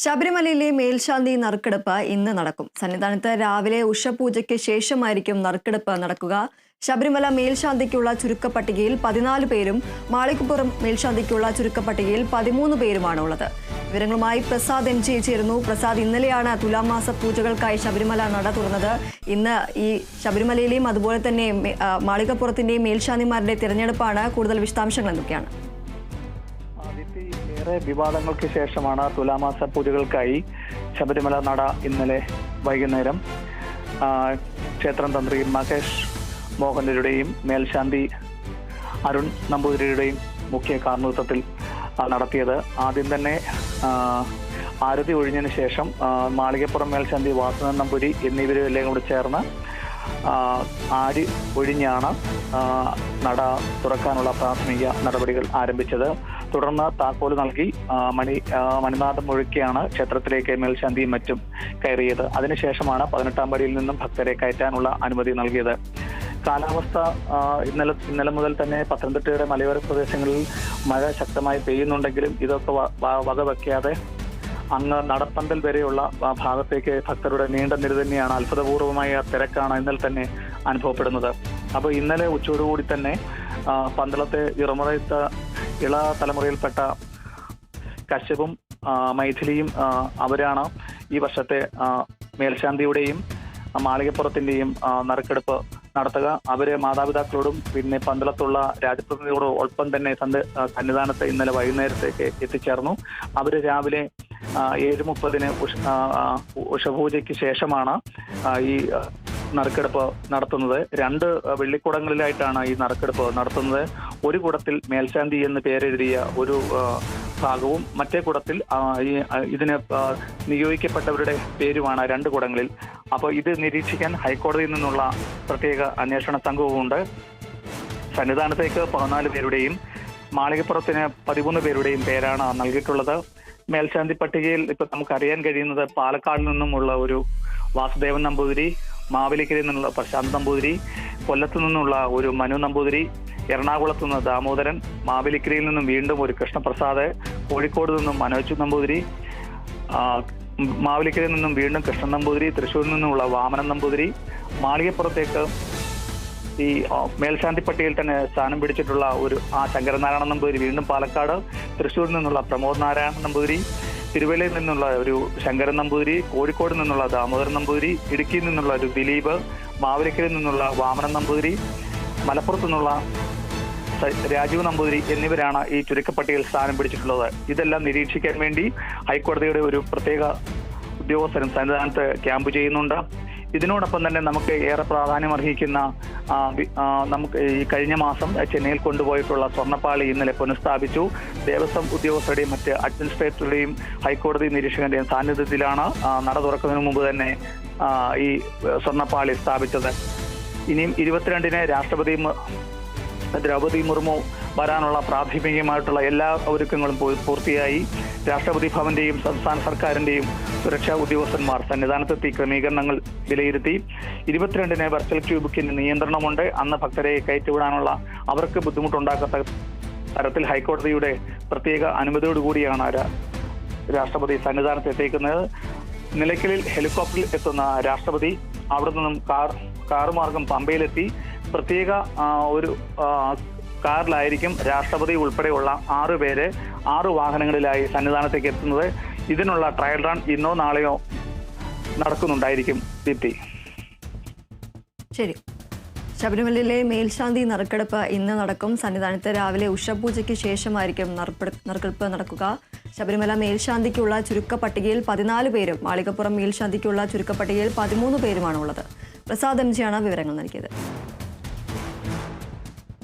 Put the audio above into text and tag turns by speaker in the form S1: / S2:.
S1: ശബരിമലയിലെ മേൽശാന്തി നറുക്കെടുപ്പ് ഇന്ന് നടക്കും. സന്നിധാനത്ത് രാവിലെ ഉഷപൂജയ്ക്ക് ശേഷമായിരിക്കും നറുക്കെടുപ്പ് നടക്കുക. ശബരിമല മേൽശാന്തിക്കുള്ള ചുരുക്കപ്പട്ടികയിൽ പതിനാല് പേരും മാളികപ്പുറം മേൽശാന്തിക്കുള്ള ചുരുക്കപ്പട്ടികയിൽ പതിമൂന്ന് പേരുമാണ് ഉള്ളത് വിവരങ്ങളുമായി പ്രസാദ് എം ജി ചേരുന്നു. പ്രസാദ് ഇന്നലെയാണ് തുലാമാസ പൂജകൾക്കായി ശബരിമല നട തുറന്നത്. ഇന്ന് ഈ ശബരിമലയിലെയും അതുപോലെ തന്നെ മാളികപ്പുറത്തിന്റെയും മേൽശാന്തിമാരുടെ തിരഞ്ഞെടുപ്പാണ് കൂടുതൽ വിശദാംശങ്ങൾ എന്തൊക്കെയാണ്?
S2: ഏറെ വിവാദങ്ങൾക്ക് ശേഷമാണ് തുലാമാസ പൂജകൾക്കായി ശബരിമല നട ഇന്നലെ വൈകുന്നേരം ക്ഷേത്രം തന്ത്രി മഹേഷ് മോഹനരുടെയും മേൽശാന്തി അരുൺ നമ്പൂതിരിയുടെയും മുഖ്യ കാർമ്മികത്വത്തിൽ നടത്തിയത്. ആദ്യം തന്നെ ആരതി ഒഴിഞ്ഞതിന് ശേഷം മാളികപ്പുറം മേൽശാന്തി വാസുദൻ നമ്പൂരി എന്നിവരെല്ലാം കൂടി ചേർന്ന് ആരി ഒഴിഞ്ഞാണ് നട തുറക്കാനുള്ള പ്രാഥമിക നടപടികൾ ആരംഭിച്ചത്. തുടർന്ന് താക്കോൽ നൽകി മണി മണിനാഥം മുഴുക്കിയാണ് ക്ഷേത്രത്തിലേക്ക് മേൽശാന്തിയും മറ്റും കയറിയത്. അതിനുശേഷമാണ് പതിനെട്ടാം പടിയിൽ നിന്നും ഭക്തരെ കയറ്റാനുള്ള അനുമതി നൽകിയത്. കാലാവസ്ഥ ഇന്നലെ ഇന്നലെ മുതൽ തന്നെ പത്തനംതിട്ടയുടെ മലയോര പ്രദേശങ്ങളിൽ മഴ ശക്തമായി പെയ്യുന്നുണ്ടെങ്കിലും ഇതൊക്കെ വകവയ്ക്കാതെ അങ്ങ് നടപ്പന്തൽ വരെയുള്ള ഭാഗത്തേക്ക് ഭക്തരുടെ നീണ്ട നിര തന്നെയാണ് അത്ഭുതപൂർവമായ തിരക്കാണ് ഇന്നലെ തന്നെ അനുഭവപ്പെടുന്നത്. അപ്പോൾ ഇന്നലെ ഉച്ചയോടുകൂടി തന്നെ പന്തളത്തെ ഇറമുറയത്ത ഇള തലമുറയിൽപ്പെട്ട കശ്യപും മൈഥിലിയും അവരാണ് ഈ വർഷത്തെ മേൽശാന്തിയുടെയും മാളികപ്പുറത്തിന്റെയും നറുക്കെടുപ്പ് നടത്തുക. അവർ മാതാപിതാക്കളോടും പിന്നെ പന്തളത്തുള്ള രാജപ്രതിനിധികളോടും ഒപ്പം തന്നെ തന്റെ സന്നിധാനത്ത് ഇന്നലെ വൈകുന്നേരത്തേക്ക് എത്തിച്ചേർന്നു. അവർ രാവിലെ ഏഴ് മുപ്പതിന് ഉഷ ഉഷപൂജയ്ക്ക് ശേഷമാണ് ഈ നറുക്കെടുപ്പ് നടത്തുന്നത്. രണ്ട് വെള്ളിക്കുടങ്ങളിലായിട്ടാണ് ഈ നറുക്കെടുപ്പ് നടത്തുന്നത്. ഒരു കുടത്തിൽ മേൽശാന്തി എന്ന് പേരെഴുതിയ ഒരു ഭാഗവും മറ്റേ കുടത്തിൽ ഇതിന് നിയോഗിക്കപ്പെട്ടവരുടെ പേരുമാണ് രണ്ട് കുടങ്ങളിൽ. അപ്പോൾ ഇത് നിരീക്ഷിക്കാൻ ഹൈക്കോടതിയിൽ നിന്നുള്ള പ്രത്യേക അന്വേഷണ സംഘവുമുണ്ട് സന്നിധാനത്തേക്ക് പതിനാല് പേരുടെയും മാളികപ്പുറത്തിന് പതിമൂന്ന് പേരുടെയും പേരാണ് നൽകിയിട്ടുള്ളത്. മേൽശാന്തി പട്ടികയിൽ ഇപ്പൊ നമുക്കറിയാൻ കഴിയുന്നത് പാലക്കാട് നിന്നുമുള്ള ഒരു വാസുദേവൻ നമ്പൂതിരി മാവേലിക്കരയിൽ നിന്നുള്ള പ്രശാന്ത് നമ്പൂതിരി കൊല്ലത്തു നിന്നുള്ള ഒരു മനു നമ്പൂതിരി എറണാകുളത്തു നിന്ന് ദാമോദരൻ മാവേലിക്കരയിൽ നിന്നും വീണ്ടും ഒരു കൃഷ്ണപ്രസാദ് കോഴിക്കോട് നിന്നും മനോജ് നമ്പൂതിരി മാവിലിക്കരയിൽ നിന്നും വീണ്ടും കൃഷ്ണൻ നമ്പൂതിരി തൃശ്ശൂരിൽ നിന്നുമുള്ള വാമനൻ നമ്പൂതിരി മാളികപ്പുറത്തേക്ക് ഈ മേൽശാന്തി പട്ടികയിൽ തന്നെ സ്ഥാനം പിടിച്ചിട്ടുള്ള ഒരു ആ ശങ്കരനാരായണ നമ്പൂതിരി വീണ്ടും പാലക്കാട് തൃശ്ശൂരിൽ നിന്നുള്ള പ്രമോദ് നാരായണൻ നമ്പൂതിരി തിരുവല്ലയിൽ നിന്നുള്ള ഒരു ശങ്കരൻ നമ്പൂതിരി കോഴിക്കോട് നിന്നുള്ള ദാമോദരൻ നമ്പൂതിരി ഇടുക്കിയിൽ നിന്നുള്ള ഒരു ദിലീപ് മാവേലിക്കരയിൽ നിന്നുള്ള വാമനൻ നമ്പൂതിരി മലപ്പുറത്തു നിന്നുള്ള രാജീവ് നമ്പൂതിരി എന്നിവരാണ് ഈ ചുരുക്കപ്പട്ടികയിൽ സ്ഥാനം പിടിച്ചിട്ടുള്ളത്. ഇതെല്ലാം നിരീക്ഷിക്കാൻ വേണ്ടി ഹൈക്കോടതിയുടെ ഒരു പ്രത്യേക ഉദ്യോഗസ്ഥരും സന്നിധാനത്ത് ക്യാമ്പ് ചെയ്യുന്നുണ്ട്. ഇതിനോടൊപ്പം തന്നെ നമുക്ക് ഏറെ പ്രാധാന്യം അർഹിക്കുന്ന നമുക്ക് ഈ കഴിഞ്ഞ മാസം ചെന്നൈയിൽ കൊണ്ടുപോയിട്ടുള്ള സ്വർണപ്പാളി ഇന്നലെ പുനഃസ്ഥാപിച്ചു. ദേവസ്വം ഉദ്യോഗസ്ഥരുടെയും മറ്റ് അഡ്മിനിസ്ട്രേറ്ററുടെയും ഹൈക്കോടതി നിരീക്ഷകന്റെയും സാന്നിധ്യത്തിലാണ് നട തുറക്കുന്നതിന് മുമ്പ് തന്നെ ഈ സ്വർണപ്പാളി സ്ഥാപിച്ചത്. ഇനിയും ഇരുപത്തിരണ്ടിന് രാഷ്ട്രപതി ദ്രൗപതി മുർമു വരാനുള്ള പ്രാഥമികമായിട്ടുള്ള എല്ലാ ഒരുക്കങ്ങളും പൂർത്തിയായി. രാഷ്ട്രപതി ഭവന്റെയും സംസ്ഥാന സർക്കാരിന്റെയും സുരക്ഷാ ഉദ്യോഗസ്ഥന്മാർ സന്നിധാനത്തെത്തി ക്രമീകരണങ്ങൾ വിലയിരുത്തി. ഇരുപത്തിരണ്ടിന് വെർച്വൽ ക്യൂബിക്കിന് നിയന്ത്രണമുണ്ട്. അന്ന് ഭക്തരെ കയറ്റിവിടാനുള്ള അവർക്ക് ബുദ്ധിമുട്ടുണ്ടാക്കാത്ത തരത്തിൽ ഹൈക്കോടതിയുടെ പ്രത്യേക അനുമതിയോടുകൂടിയാണ് രാഷ്ട്രപതി സന്നിധാനത്ത് എത്തിക്കുന്നത് നിലയ്ക്കലിൽ ഹെലികോപ്റ്ററിൽ എത്തുന്ന രാഷ്ട്രപതി അവിടെ നിന്നും കാർ കാറുമാർഗം മാർഗം പമ്പയിലെത്തി. പ്രത്യേക ഒരു കാറിലായിരിക്കും രാഷ്ട്രപതി ഉൾപ്പെടെയുള്ള ആറു പേര് ആറു വാഹനങ്ങളിലായി സന്നിധാനത്തേക്ക് എത്തുന്നത്. ഇതിനുള്ള ട്രയൽ റൺ ഇന്നോ നാളെയോ നടക്കുന്നുണ്ടായിരിക്കും ദീപ്തി.
S1: ശരി. ശബരിമലയിലെ മേൽശാന്തി നറുക്കെടുപ്പ് ഇന്ന് നടക്കും. സന്നിധാനത്ത് രാവിലെ ഉഷപൂജയ്ക്ക് ശേഷമായിരിക്കും നറുക്കെടുപ്പ് നടക്കുക. ശബരിമല മേൽശാന്തിക്കുള്ള ചുരുക്കപ്പട്ടികയിൽ പതിനാല് പേരും മാളികപ്പുറം മേൽശാന്തിക്കുള്ള ചുരുക്കപ്പട്ടികയിൽ പതിമൂന്ന് പേരുമാണുള്ളത്. പ്രസാദ് എം ജിയാണ് വിവരങ്ങൾ നൽകിയത്.